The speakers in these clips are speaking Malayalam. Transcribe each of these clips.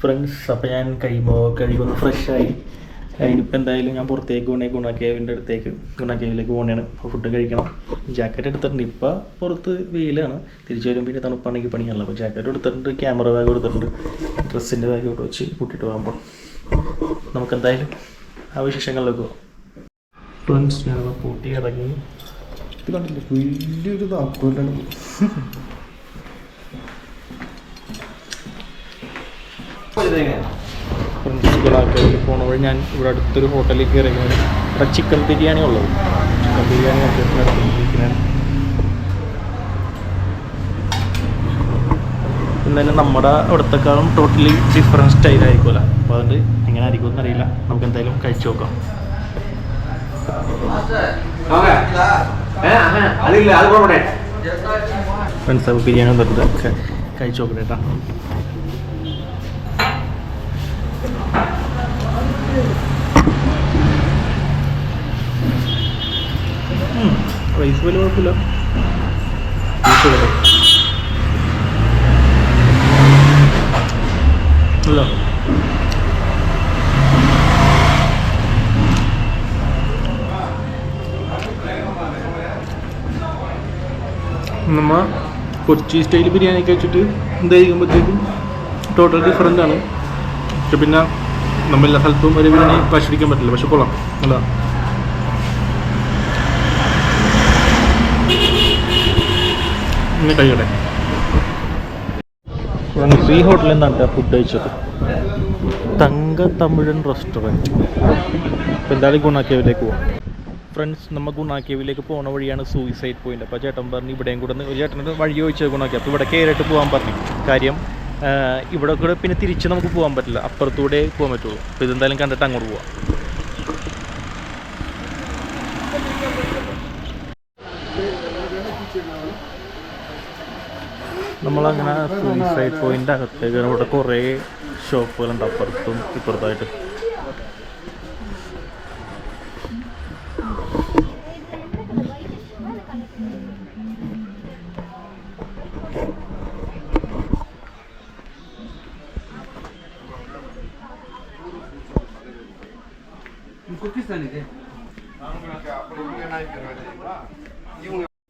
ഫ്രണ്ട്സ് അപ്പോൾ ഞാൻ കഴിയുമ്പോൾ കഴിയുമ്പോൾ ഫ്രഷായി അതിനിപ്പോൾ എന്തായാലും ഞാൻ പുറത്തേക്ക് പോകണേ ഗുണാക്കേവിന്റെ അടുത്തേക്ക് ഗുണാക്കേവിലേക്ക് പോകണേണ് അപ്പോൾ ഫുഡ് കഴിക്കണം. ജാക്കറ്റ് എടുത്തിട്ടുണ്ട്. ഇപ്പോൾ പുറത്ത് വെയിലാണ്. തിരിച്ചു വരുമ്പോൾ പിന്നെ തണുപ്പാണെങ്കിൽ പണിയാണല്ലോ അപ്പോൾ ജാക്കറ്റ് എടുത്തിട്ടുണ്ട് ക്യാമറ ബാഗ് എടുത്തിട്ടുണ്ട്. ഡ്രസ്സിന്റെ ബാഗ് ഇവിടെ വെച്ച് കൂട്ടിയിട്ട് പോകുമ്പോൾ നമുക്ക് എന്തായാലും ആ വിശേഷങ്ങളിലേക്ക് പോകാം. ഫ്രണ്ട്സ് ഞങ്ങൾ പൂട്ടി ഇറങ്ങി ഇത് കണ്ടില്ല? വലിയൊരു താക്കോലാണ് പോണ വഴി ഞാൻ ഇവിടെ അടുത്തൊരു ഹോട്ടലിൽ കയറി. ഇവിടെ ചിക്കൻ ബിരിയാണി ഉള്ളത്. ചിക്കൻ ബിരിയാണി എന്തായാലും നമ്മുടെ അവിടത്തെക്കാളും ടോട്ടലി ഡിഫറെന്റ് സ്റ്റൈലായിരിക്കുമല്ലോ അപ്പോൾ അതുകൊണ്ട് എങ്ങനെ ആയിരിക്കും എന്നറിയില്ല നമുക്ക് എന്തായാലും കഴിച്ചു നോക്കാം. ഫ്രണ്ട്സ് ബിരിയാണി വന്നിട്ട് കഴിച്ചു നോക്കട്ടെ കേട്ടോ. റൈസ് വലിയ കുഴപ്പമില്ല. നമ്മ കൊച്ചി സ്റ്റൈൽ ബിരിയാണി കഴിച്ചിട്ട് എന്തായിരിക്കുമ്പോഴത്തേക്കും ടോട്ടൽ ഡിഫറെന്റ് ആണ്. പക്ഷെ പിന്നെ നമ്മൾ എല്ലാ സ്ഥലത്തും ഒരു ബിരിയാണി പരിശോധിക്കാൻ പറ്റില്ല. പക്ഷെ കൊള്ളാം. അല്ല. ഇങ്ങനെ കഴിയട്ടെ. ഫ്രീ ഹോട്ടലിൽ നിന്നാണ് ഫുഡ് കഴിച്ചത്. തങ്ക തമിഴൻ റെസ്റ്റോറന്റ് അപ്പോൾ എന്തായാലും ഗുണാക്കേവിലേക്ക് പോവാം. ഫ്രണ്ട്സ് നമ്മൾ ഗുണാക്കേവിലേക്ക് പോകുന്ന വഴിയാണ് സൂയിസൈഡ് പോയിന്റ് അപ്പോൾ ചേട്ടൻ പറഞ്ഞു ഇവിടെയും കൂടെ ഒരു ചേട്ടന്റെ വഴി ചോദിച്ചത് ഗുണാക്കി അപ്പോൾ ഇവിടെ കയറിയിട്ട് പോകാൻ പറഞ്ഞു. കാര്യം ഇവിടെ കൂടെ പിന്നെ തിരിച്ച് നമുക്ക് പോകാൻ പറ്റില്ല. അപ്പുറത്തൂടെ പോകാൻ പറ്റുള്ളൂ. അപ്പോൾ ഇതെന്തായാലും കണ്ടിട്ട് അങ്ങോട്ട് പോവാം. നമ്മളങ്ങനെ സൂയിസൈഡ് പോയിന്റ് അകത്തേക്ക് ഇവിടെ കുറേ ഷോപ്പുകളുണ്ട് അപ്പുറത്തും ഇപ്പുറത്തായിട്ട്.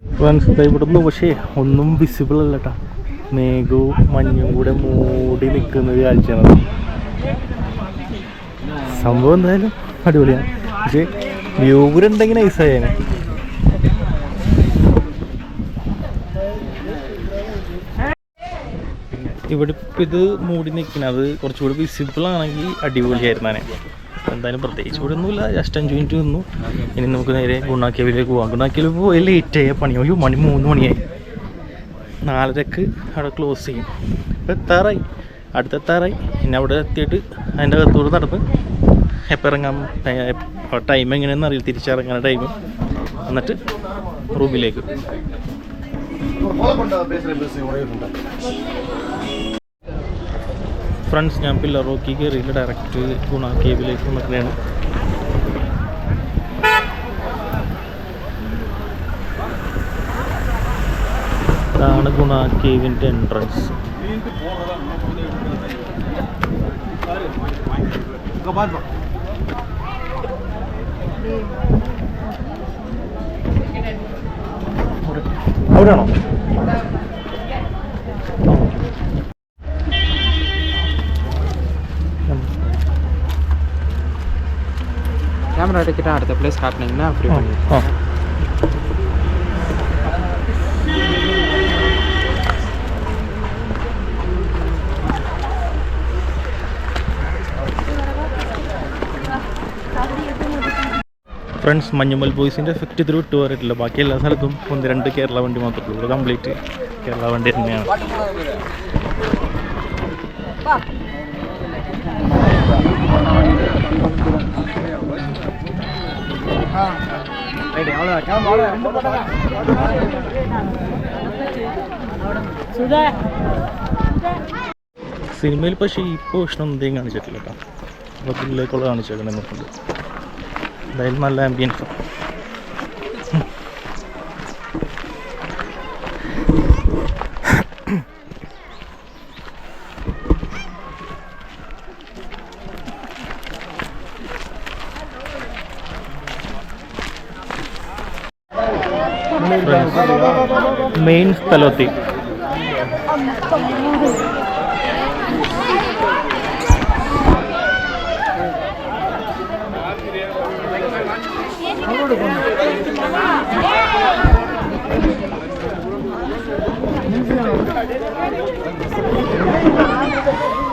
ഫ്രണ്ട്സ് ഇവിടുന്ന് പക്ഷേ ഒന്നും വിസിബിൾ അല്ല കേട്ടോ മേഘവും മഞ്ഞും കൂടെ മൂടി നിൽക്കുന്ന കാഴ്ചയാണ് സംഭവം എന്തായാലും അടിപൊളിയാണ്. പക്ഷേ വ്യൂവരുണ്ടെങ്കിൽ നൈസായേനെ ഇവിടെ ഇത് മൂടി നിൽക്കുന്നത് കുറച്ചുകൂടി വിസിബിൾ ആണെങ്കിൽ അടിപൊളിയായിരുന്നാനെ എന്തായാലും പ്രത്യേകിച്ച് ഇവിടെ ഒന്നുമില്ല ജസ്റ്റ് അഞ്ച് മിനിറ്റ് നിന്നു. ഇനി നമുക്ക് നേരെ ഗുണാക്കിയവിലേക്ക് പോകാം ഗുണാക്കേവിൽ പോയി ലേറ്റ് ആയ. പണി അയ്യോ മണി മൂന്ന് മണിയായി. നാലരക്ക് അവിടെ ക്ലോസ് ചെയ്യും. ഇപ്പം എത്താറായി. അടുത്തെത്താറായി പിന്നെ അവിടെ എത്തിയിട്ട് അതിന്റെ അകത്തൂടെ നടന്ന് എപ്പോൾ ഇറങ്ങാം? ടൈം എങ്ങനെയാണെന്ന് അറിയില്ല. തിരിച്ചിറങ്ങാൻ ടൈം എന്നിട്ട് റൂമിലേക്ക് ഫ്രണ്ട്സ് ഞാൻ പില്ലർ റോക്കി കയറിയിട്ട് ഡയറക്റ്റ് ഗുണ കേബിലേക്ക് വന്നിട്ടാണ് ഇതാണ് ഗുണ കേവിന്റെ എൻട്രൻസ് അവിടെയാണോ? கேமரா எடுத்துட்டு அடுத்த பிளேஸ் காட்டினீங்கன்னா ஃப்ரீ பண்ணி ആ ഫ്രണ്ട്സ് മഞ്ഞുമൽ ബോയ്സിൻ്റെ എഫക്റ്റ് ഇതിൽ വിട്ടു പോരായിട്ടില്ല ബാക്കി എല്ലാ സ്ഥലത്തും ഒന്ന് രണ്ട് കേരള വണ്ടി മാത്രമേ ഉള്ളൂ ഇവിടെ കംപ്ലീറ്റ് കേരള വണ്ടി തന്നെയാണ് സിനിമയിൽ പക്ഷേ പോഷൻ ഒന്നും കാണിച്ചിട്ടില്ല കേട്ടോ. അതിലേക്കുള്ള കാണിച്ചേക്കണേ നോക്കുന്നുണ്ട് എന്തായാലും നല്ല ആംബിയൻസ് ఫ్రెండ్స్ మెయిన్ స్థలతి Thank you.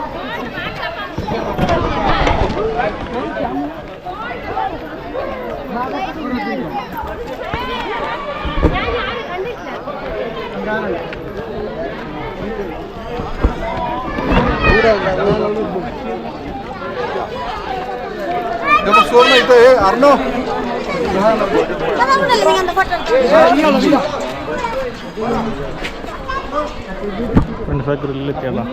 सोर नाही ते अर्नो ரெண்டு ஃபேக்டரி இல்லை கேலாம்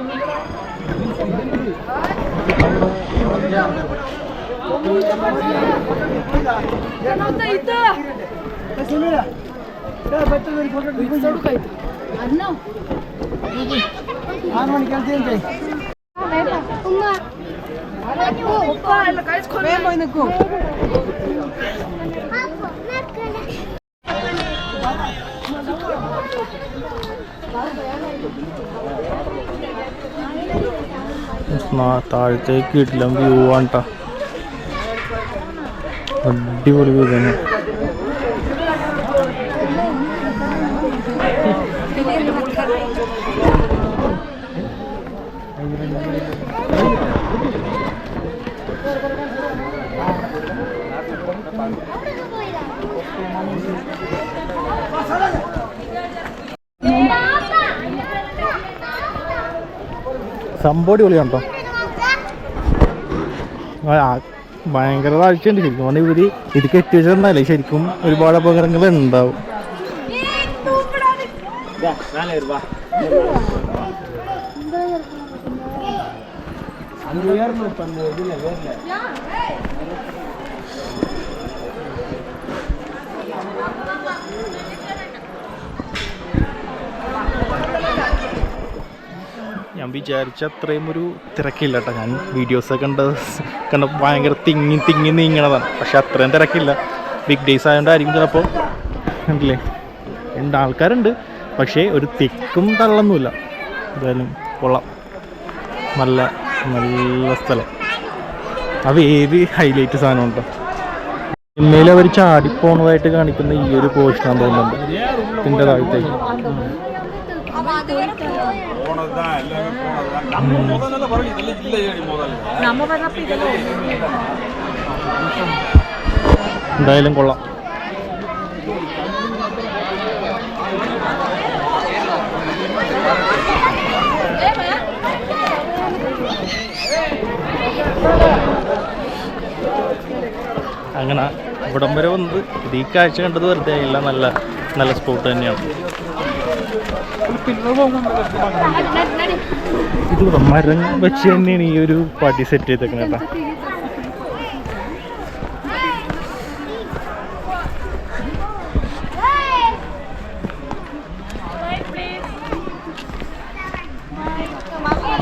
ಆರು ಮಣಿ ಕೇಳ್ತೀನಿ മെയിൻ സ്ഥലമെത്തി അറിഞ്ഞോ ഫ്രണ്ട്സ് ആ ഗ്രില്ലെത്തിയതാ നാ- താഴത്തേക്ക് ഇടില്ല വ്യൂ ആണ് അടിപൊളി വ്യൂ തന്നെ. കേട്ടോ ആ, ആ, ഭയങ്കര താഴ്ചയുണ്ട് ശരിക്കും പറഞ്ഞാൽ ഇവർ ഇത് കെട്ടി വെച്ചെന്നല്ലേ ശരിക്കും ഒരുപാട് അപകടങ്ങൾ ഉണ്ടാവും. ഞാൻ വിചാരിച്ച അത്രയും ഒരു തിരക്കില്ല കേട്ടോ ഞാൻ വീഡിയോസ് കണ്ട കണ്ട ഭയങ്കര തിങ്ങി തിങ്ങി നീങ്ങണതാണ്. പക്ഷെ അത്രയും തിരക്കില്ല. ബിഗ് ഡേയ്സ് ആയതുകൊണ്ടായിരിക്കും ചിലപ്പോൾ കണ്ടില്ലേ ഉണ്ട് ആൾക്കാരുണ്ട്. പക്ഷേ ഒരു തിക്കും തള്ളൊന്നുമില്ല. എന്തായാലും കൊള്ളാം. നല്ല നല്ല സ്ഥലം. അത് ഏത് ഹൈലൈറ്റ് സാധനം ഉണ്ടോ സിനിമയിൽ അവർ ചാടിപ്പോണതായിട്ട് കാണിക്കുന്ന ഈ ഒരു പോർഷനാന്ന് തോന്നുന്നുണ്ട്. ഇതിന്റെ താഴത്തേക്ക്. എന്തായാലും കൊള്ളാം. അങ്ങനെ ഇവിടം വരെ വന്നത്. ഇത് ഈ കാഴ്ച കണ്ടത് വെറുതെ ആയില്ല. നല്ല നല്ല സ്പോട്ട് തന്നെയാണ്. ഇത് ഇവിടെ മരം വെച്ച് തന്നെയാണ് ഈ ഒരു പാർട്ടി സെറ്റ് ചെയ്തേക്കുന്നത് കേട്ടോ.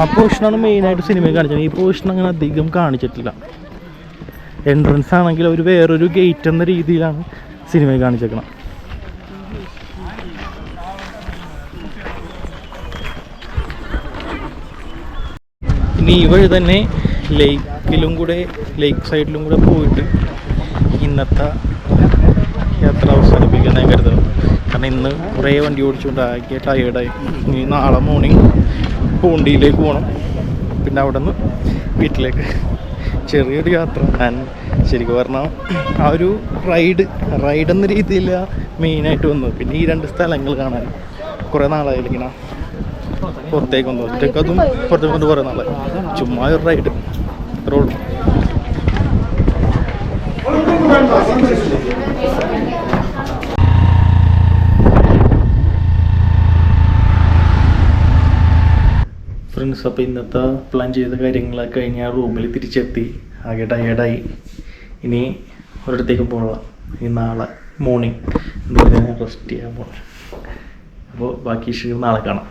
ആ പോർഷനാണ് മെയിനായിട്ട് സിനിമയിൽ കാണിച്ചത്. ഈ പോർഷൻ അങ്ങനെ അധികം കാണിച്ചിട്ടില്ല. എൻട്രൻസ് ആണെങ്കിൽ ഒരു വേറൊരു ഗേറ്റ് എന്ന രീതിയിലാണ് സിനിമയിൽ കാണിച്ചേക്കണം ഇനി ഈ വഴി തന്നെ ലേക്കിലും കൂടെ ലേക്ക് സൈഡിലും കൂടെ പോയിട്ട് ഇന്നത്തെ യാത്ര അവസാനിപ്പിക്കുന്നതായി കരുതുന്നു. കാരണം ഇന്ന് കുറേ വണ്ടി ഓടിച്ചുകൊണ്ട് ആകെ ടയേർഡായി ഇനി നാളെ മോർണിംഗ് പൂണ്ടിയിലേക്ക് പോകണം പിന്നെ അവിടെ നിന്ന് വീട്ടിലേക്ക്. ചെറിയൊരു യാത്ര. ഞാൻ ശരിക്കും പറഞ്ഞാൽ ആ ഒരു റൈഡ് റൈഡ് എന്ന രീതിയിൽ മെയിനായിട്ട് വന്നു പിന്നെ ഈ രണ്ട് സ്ഥലങ്ങൾ കാണാൻ കുറേ നാളായിരിക്കണ പുറത്തേക്ക് വന്നു. ഒറ്റയ്ക്ക് അതും പുറത്തേക്ക് കൊണ്ട് കുറേ നാളായി. ചുമ്മാ ഒരു റൈഡ് അത്രേ ഉള്ളൂ. ഫ്രണ്ട്സ് അപ്പോൾ ഇന്നത്തെ പ്ലാൻ ചെയ്ത കാര്യങ്ങളൊക്കെ കഴിഞ്ഞ് ആ റൂമിൽ തിരിച്ചെത്തി. ആകെ ടയേർഡായി ഇനി ഒരിടത്തേക്ക് പോകണം ഇനി നാളെ മോർണിംഗ് എന്തെങ്കിലും റെസ്റ്റ് ചെയ്യാൻ പോകണം അപ്പോൾ ബാക്കി ഇഷ്യൂ നാളെ കാണാം.